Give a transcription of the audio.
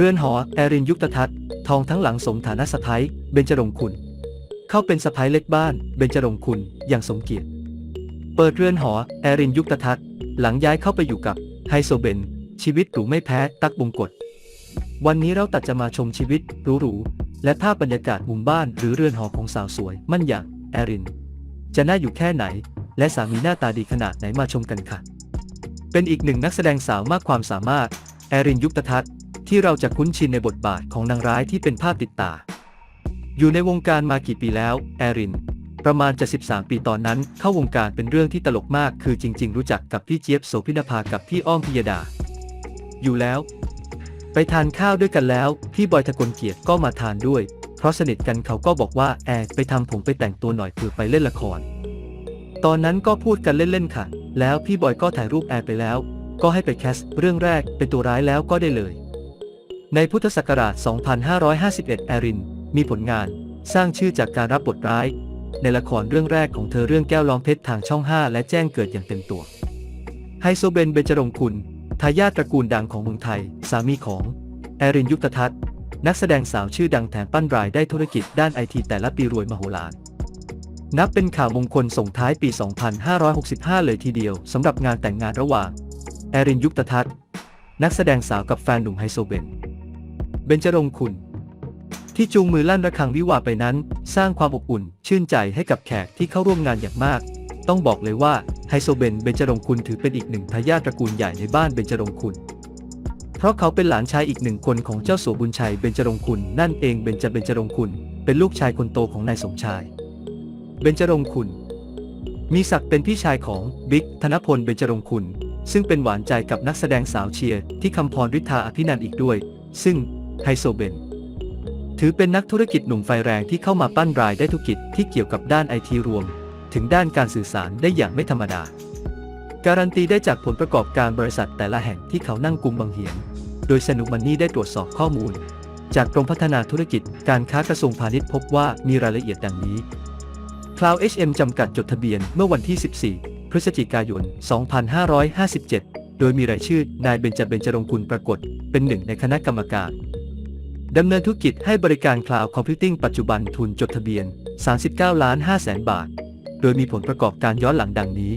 เรือนหอ แอรินยุคตทัศน์ทองทั้งหลังสมฐานะสะพ้ยเบญจรงคุณ เข้าเป็นสะพ้ยเล็กบ้าน เบญจรงคุณ อย่างสมเกียรติ เปิดเรือนหอ แอรินยุคตทัศน์หลังย้ายเข้าไปอยู่กับไฮโซเบน ชีวิตหรูไม่แพ้ตักบงกฎวันนี้เราตัดจะมาชมชีวิตหรูๆและภาพบรรยากาศมุมบ้านหรือเรือนหอของสาวสวย มั่นอย่างแอริน จะน่าอยู่แค่ไหน และสามีหน้าตาดีขนาดไหนมาชมกันค่ะ เป็นอีกหนึ่งนักแสดงสาวมากความสามารถ แอรินยุคตทัศน์ ที่เราจะคุ้นชินในบทบาทของนางร้ายที่เป็นภาพติดตา อยู่ในวงการมากี่ปีแล้ว แอริน ประมาณจะ 13 ปีตอนนั้น เข้าวงการเป็นเรื่องที่ตลกมาก คือจริง ๆ รู้จักกับพี่เจี๊ยบโสพินภากับพี่อ้อมพิยดา อยู่แล้ว ไปทานข้าวด้วยกันแล้ว พี่บอยทะกลเกียรติก็มาทานด้วย เพราะสนิทกันเขาก็บอกว่าแอร์ไปทำผมไปแต่งตัวหน่อยเผื่อไปเล่นละคร ตอนนั้นก็พูดกันเล่นๆค่ะ แล้วพี่บอยก็ถ่ายรูปแอร์ไปแล้ว ก็ให้ไปแคสเรื่องแรกเป็นตัวร้ายแล้วก็ได้เลย ในพุทธศักราช 2551 แอริน มีผลงาน สร้างชื่อจากการรับบทร้าย ในละครเรื่องแรกของเธอเรื่องแก้วล้อมเพชรทางช่อง 5 และแจ้งเกิดอย่างเต็มตัว ไฮโซเบนเบจรงคุณ ทายาทตระกูลดังของเมืองไทย สามีของ แอรินยุคตทัศน์ นักแสดงสาวชื่อดังแถมปั้นรายได้ธุรกิจด้านไอทีแต่ละปีรวยมโหฬาร นับเป็นข่าวมงคลส่งท้ายปี 2565 เลยทีเดียวสำหรับงานแต่งงานระหว่าง แอรินยุคตทัศน์ นักแสดงสาวกับแฟนหนุ่มไฮโซเบน เบญจรงคุณ ที่จูงมือลั่นระฆังวิวาไปนั้น สร้างความอบอุ่น ชื่นใจให้กับแขกที่เข้าร่วมงานอย่างมาก ต้องบอกเลยว่าไฮโซเบนเบญจรงคุณถือเป็นอีกหนึ่งทายาทตระกูลใหญ่ในบ้านเบญจรงคุณ เพราะเขาเป็นหลานชายอีกหนึ่งคนของเจ้าสัวบุญชัยเบญจรงคุณ นั่นเองเบญจเบญจรงคุณ เป็นลูกชายคนโตของนายสมชาย เบญจรงคุณ มีศักดิ์เป็นพี่ชายของบิ๊กธนพลเบญจรงคุณ ซึ่งเป็นหวานใจกับนักแสดงสาวเชียร์ที่คำพรฤทธาอภินันอีกด้วย ซึ่ง ไฮโซเบน ถือเป็นนักธุรกิจหนุ่มไฟแรงที่เข้ามาปั้นรายได้ธุรกิจที่เกี่ยวกับด้านไอทีรวม ถึงด้านการสื่อสารได้อย่างไม่ธรรมดา การันตีได้จากผลประกอบการบริษัทแต่ละแห่งที่เขานั่งกุมบังเหียน โดยสนุกมันนี่ได้ตรวจสอบข้อมูล จากกรมพัฒนาธุรกิจการค้ากระทรวงพาณิชย์พบว่ามีรายละเอียดดังนี้ Cloud HM จำกัดจดทะเบียนเมื่อวันที่ 14 พฤศจิกายน 2557 โดยมีรายชื่อนายเบญจเบญจรงคุณปรากฏ เป็นหนึ่งในคณะกรรมการ ดำเนินธุรกิจให้บริการคลาวด์คอมพิวติ้งปัจจุบันทุนจดทะเบียน 39 ล้าน5แสนบาท โดยมีผลประกอบการย้อนหลังดังนี้